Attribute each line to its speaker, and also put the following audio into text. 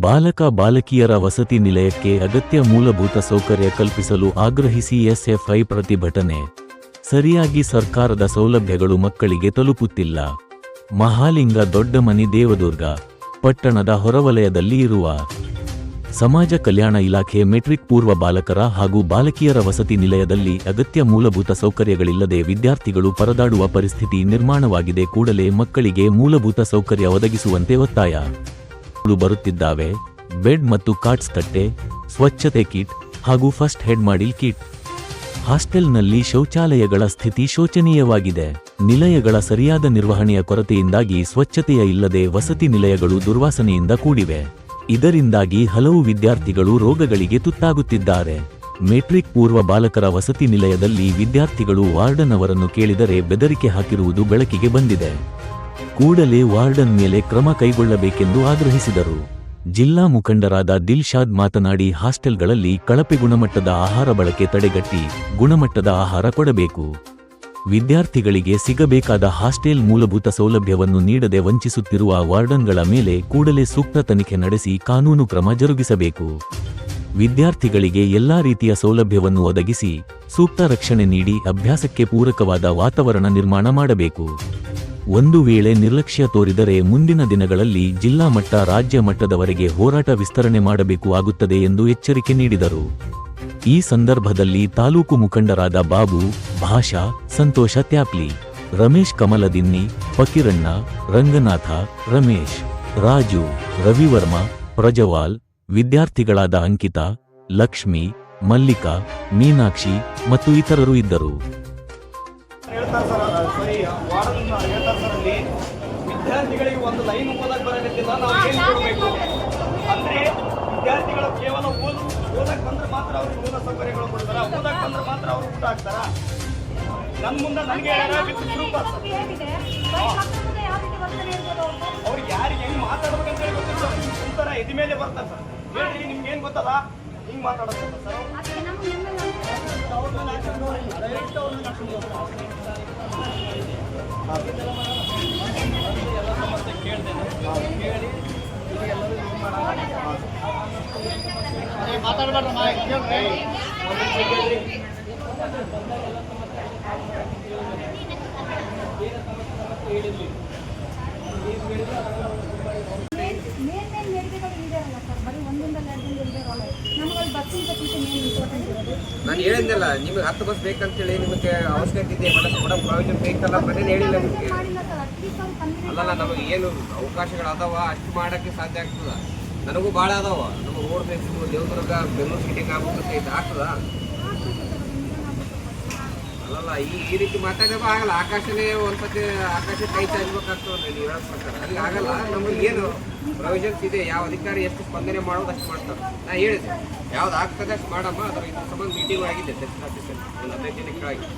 Speaker 1: ಬಾಲಕ ಬಾಲಕಿಯರ ವಸತಿ ನಿಲಯಕ್ಕೆ ಅಗತ್ಯ ಮೂಲಭೂತ ಸೌಕರ್ಯ ಕಲ್ಪಿಸಲು ಆಗ್ರಹಿಸಿ ಎಸ್ಎಫ್ಐ ಪ್ರತಿಭಟನೆ. ಸರಿಯಾಗಿ ಸರ್ಕಾರದ ಸೌಲಭ್ಯಗಳು ಮಕ್ಕಳಿಗೆ ತಲುಪುತ್ತಿಲ್ಲ. ಮಹಾಲಿಂಗ ದೊಡ್ಡಮನಿ ದೇವದುರ್ಗ, ಪಟ್ಟಣದ ಹೊರವಲಯದಲ್ಲಿ ಇರುವ ಸಮಾಜ ಕಲ್ಯಾಣ ಇಲಾಖೆ ಮೆಟ್ರಿಕ್ ಪೂರ್ವ ಬಾಲಕರ ಹಾಗೂ ಬಾಲಕಿಯರ ವಸತಿ ನಿಲಯದಲ್ಲಿ ಅಗತ್ಯ ಮೂಲಭೂತ ಸೌಕರ್ಯಗಳಿಲ್ಲದೆ ವಿದ್ಯಾರ್ಥಿಗಳು ಪರದಾಡುವ ಪರಿಸ್ಥಿತಿ ನಿರ್ಮಾಣವಾಗಿದೆ ಕೂಡಲೇ ಮಕ್ಕಳಿಗೆ ಮೂಲಭೂತ ಸೌಕರ್ಯ ಒದಗಿಸುವಂತೆ ಒತ್ತಾಯ. ಗಳು ಬರುತ್ತಿದ್ದಾವೆ. ಬೆಡ್ ಮತ್ತು ಕಾಟ್ಸ್ ತಟ್ಟೆ ಸ್ವಚ್ಛತೆ ಕಿಟ್ ಹಾಗೂ ಫಸ್ಟ್ ಹೆಡ್ ಮಾಡಿಲ್ ಕಿಟ್. ಹಾಸ್ಟೆಲ್ನಲ್ಲಿ ಶೌಚಾಲಯಗಳ ಸ್ಥಿತಿ ಶೋಚನೀಯವಾಗಿದೆ. ನಿಲಯಗಳ ಸರಿಯಾದ ನಿರ್ವಹಣೆಯ ಕೊರತೆಯಿಂದಾಗಿ ಸ್ವಚ್ಛತೆಯ ಇಲ್ಲದೆ ವಸತಿ ನಿಲಯಗಳು ದುರ್ವಾಸನೆಯಿಂದ ಕೂಡಿವೆ. ಇದರಿಂದಾಗಿ ಹಲವು ವಿದ್ಯಾರ್ಥಿಗಳು ರೋಗಗಳಿಗೆ ತುತ್ತಾಗುತ್ತಿದ್ದಾರೆ. ಮೆಟ್ರಿಕ್ ಪೂರ್ವ ಬಾಲಕರ ವಸತಿ ನಿಲಯದಲ್ಲಿ ವಿದ್ಯಾರ್ಥಿಗಳು ವಾರ್ಡನ್ ಅವರನ್ನು ಕೇಳಿದರೆ ಬೆದರಿಕೆ ಹಾಕಿರುವುದು ಬೆಳಕಿಗೆ ಬಂದಿದೆ. ಕೂಡಲೇ ವಾರ್ಡನ್ ಮೇಲೆ ಕ್ರಮ ಕೈಗೊಳ್ಳಬೇಕೆಂದು ಆಗ್ರಹಿಸಿದರು. ಜಿಲ್ಲಾ ಮುಖಂಡರಾದ ದಿಲ್ಶಾದ್ ಮಾತನಾಡಿ, ಹಾಸ್ಟೆಲ್ಗಳಲ್ಲಿ ಕಳಪೆ ಗುಣಮಟ್ಟದ ಆಹಾರ ಬಳಕೆ ತಡೆಗಟ್ಟಿ ಗುಣಮಟ್ಟದ ಆಹಾರ ಕೊಡಬೇಕು. ವಿದ್ಯಾರ್ಥಿಗಳಿಗೆ ಸಿಗಬೇಕಾದ ಹಾಸ್ಟೆಲ್ ಮೂಲಭೂತ ಸೌಲಭ್ಯವನ್ನು ನೀಡದೆ ವಂಚಿಸುತ್ತಿರುವ ವಾರ್ಡನ್ಗಳ ಮೇಲೆ ಕೂಡಲೇ ಸೂಕ್ತ ತನಿಖೆ ನಡೆಸಿ ಕಾನೂನು ಕ್ರಮ ಜರುಗಿಸಬೇಕು. ವಿದ್ಯಾರ್ಥಿಗಳಿಗೆ ಎಲ್ಲಾ ರೀತಿಯ ಸೌಲಭ್ಯವನ್ನು ಒದಗಿಸಿ ಸೂಕ್ತ ರಕ್ಷಣೆ ನೀಡಿ ಅಭ್ಯಾಸಕ್ಕೆ ಪೂರಕವಾದ ವಾತಾವರಣ ನಿರ್ಮಾಣ ಮಾಡಬೇಕು. ಒಂದು ವೇಳೆ ನಿರ್ಲಕ್ಷ್ಯ ತೋರಿದರೆ ಮುಂದಿನ ದಿನಗಳಲ್ಲಿ ಜಿಲ್ಲಾ ಮಟ್ಟ ರಾಜ್ಯ ಮಟ್ಟದವರೆಗೆ ಹೋರಾಟ ವಿಸ್ತರಣೆ ಮಾಡಬೇಕು ಆಗುತ್ತದೆ ಎಂದು ಎಚ್ಚರಿಕೆ ನೀಡಿದರು. ಈ ಸಂದರ್ಭದಲ್ಲಿ ತಾಲೂಕು ಮುಖಂಡರಾದ ಬಾಬು, ಭಾಷಾ, ಸಂತೋಷ ತ್ಯಾಪ್ಲಿ, ರಮೇಶ್ ಕಮಲದಿನ್ನಿ, ಫಕೀರಣ್ಣ, ರಂಗನಾಥ, ರಮೇಶ್, ರಾಜು, ರವಿವರ್ಮ, ಪ್ರಜವಾಲ್, ವಿದ್ಯಾರ್ಥಿಗಳಾದ ಅಂಕಿತಾ, ಲಕ್ಷ್ಮಿ, ಮಲ್ಲಿಕಾ, ಮೀನಾಕ್ಷಿ ಮತ್ತು ಇತರರು ಇದ್ದರು.
Speaker 2: ಹೇಳ್ತಾರೆ ಸರ್ ಸರಿ ವಾರ್ಡನ್ ಹೇಳ್ತಾರೆ ಸರ್ ಅಲ್ಲಿ. ವಿದ್ಯಾರ್ಥಿಗಳಿಗೆ ಒಂದು ಲೈನ್ ಓದಕ್ಕೆ ಬರೋದಿಲ್ಲ ನಾವು ಏನು ಕೊಡಬೇಕು ಅಂದ್ರೆ ವಿದ್ಯಾರ್ಥಿಗಳು ಕೇವಲ ಓದು ಓದಕ್ಕೆ ಬಂದ್ರೆ ಮಾತ್ರ ಅವ್ರಿಗೆ ಮೂಲ ಸೌಕರ್ಯಗಳು ಕೊಡ್ತಾರೆ? ಓದಕ್ಕೆ ಬಂದ್ರೆ ಮಾತ್ರ ಅವ್ರು ಊಟ ಹಾಕ್ತಾರ? ನನ್ನ ಮುಂದೆ ನನಗೆ ಹೇಳ್ಯಾರ ವಿತ್ ಪ್ರೂಫ್ ಅವ್ರಿಗೆ ಯಾರಿಗೆ ಹೆಂಗ್ ಅಂತ ಹೇಳಿ ಗೊತ್ತಿಲ್ಲ ಸರ್. ಒಂಥರ ಇದ ಮೇಲೆ ಬರ್ತಾರೆ ಸರ್. ಹೇಳಿ ನಿಮ್ಗೆ ಏನ್ ಗೊತ್ತಲ್ಲ? ಹಿಂಗ್ ಮಾತಾಡೋದು ಸರ್.
Speaker 3: ಮೇನ್ ಮೇನ್ ಮೇಲ್ಬೇಕಾದ್ರೆ ಇದೆ ಅಲ್ಲ ಸರ್ ಬರೀ ಒಂದಿಂದ ಎರಡರಿಂದ ಇಲ್ಲದೆ ಇರೋಲ್ಲ ನಮಗೆ ಬಸ್ಸಿನ
Speaker 4: ನಾನು ಹೇಳಿದ್ನಲ್ಲ, ನಿಮಗೆ ಹತ್ತು ಬಸ್ ಬೇಕಂತೇಳಿ ನಿಮಗೆ ಅವಶ್ಯಕತೆ ಇದೆ ಮೇಡಮ್ ಪ್ರಾವಿಷನ್ ಬೇಕಲ್ಲ ಮನೇಲಿ ಹೇಳಿಲ್ಲ ನಿಮಗೆ. ಅಲ್ಲಲ್ಲ, ನಮಗೆ ಏನು ಅವಕಾಶಗಳು ಅದಾವ ಅಷ್ಟು ಮಾಡೋಕ್ಕೆ ಸಾಧ್ಯ ಆಗ್ತದ? ನನಗೂ ಭಾಳ ಅದಾವ. ನಮಗೆ ರೋಡ್ ಬೇಕು ದೇವದುರ್ಗ, ಬೆಂಗಳೂರು ಸಿಟಿಗೆ ಆಗ್ಬೇಕಂತ ಇದು ಆಗ್ತದ? ಅಲ್ಲಲ್ಲ ಈ ಈ ರೀತಿ ಮಾತಾಡೋಕೆ ಆಗಲ್ಲ. ಆಕಾಶನೇ ಒಂದು ಸತಿ ಆಕಾಶ ಕೈ ಚಾಚಬೇಕಾಗ್ತದೆ ನೀವು ಹೇಳೋ ಪ್ರಕಾರ. ಅಲ್ಲಿ ಆಗಲ್ಲ, ನಮಗೆ ಏನು ಪ್ರೊವಿಷನ್ಸ್ ಇದೆ. ಯಾವ ಅಧಿಕಾರಿ ಎಷ್ಟು ಸ್ಪಂದನೆ ಮಾಡೋದು ಅಷ್ಟು ಮಾಡ್ತಾರೆ. ನಾ ಹೇಳಿದೆ, ಯಾವ್ದು ಆಗ್ತದೆ ಅಷ್ಟು ಮಾಡಮ್ಮ. ಅದ್ರ ಇದ್ರ ಸಂಬಂಧ ಮೀಟಿಂಗ್ ಆಗಿದೆ ಸೆಕ್ಷನ್ ಆಫೀಸಲ್ಲಿ ಒಂದು ಹದಿನೈದು ಕೆಳಗೆ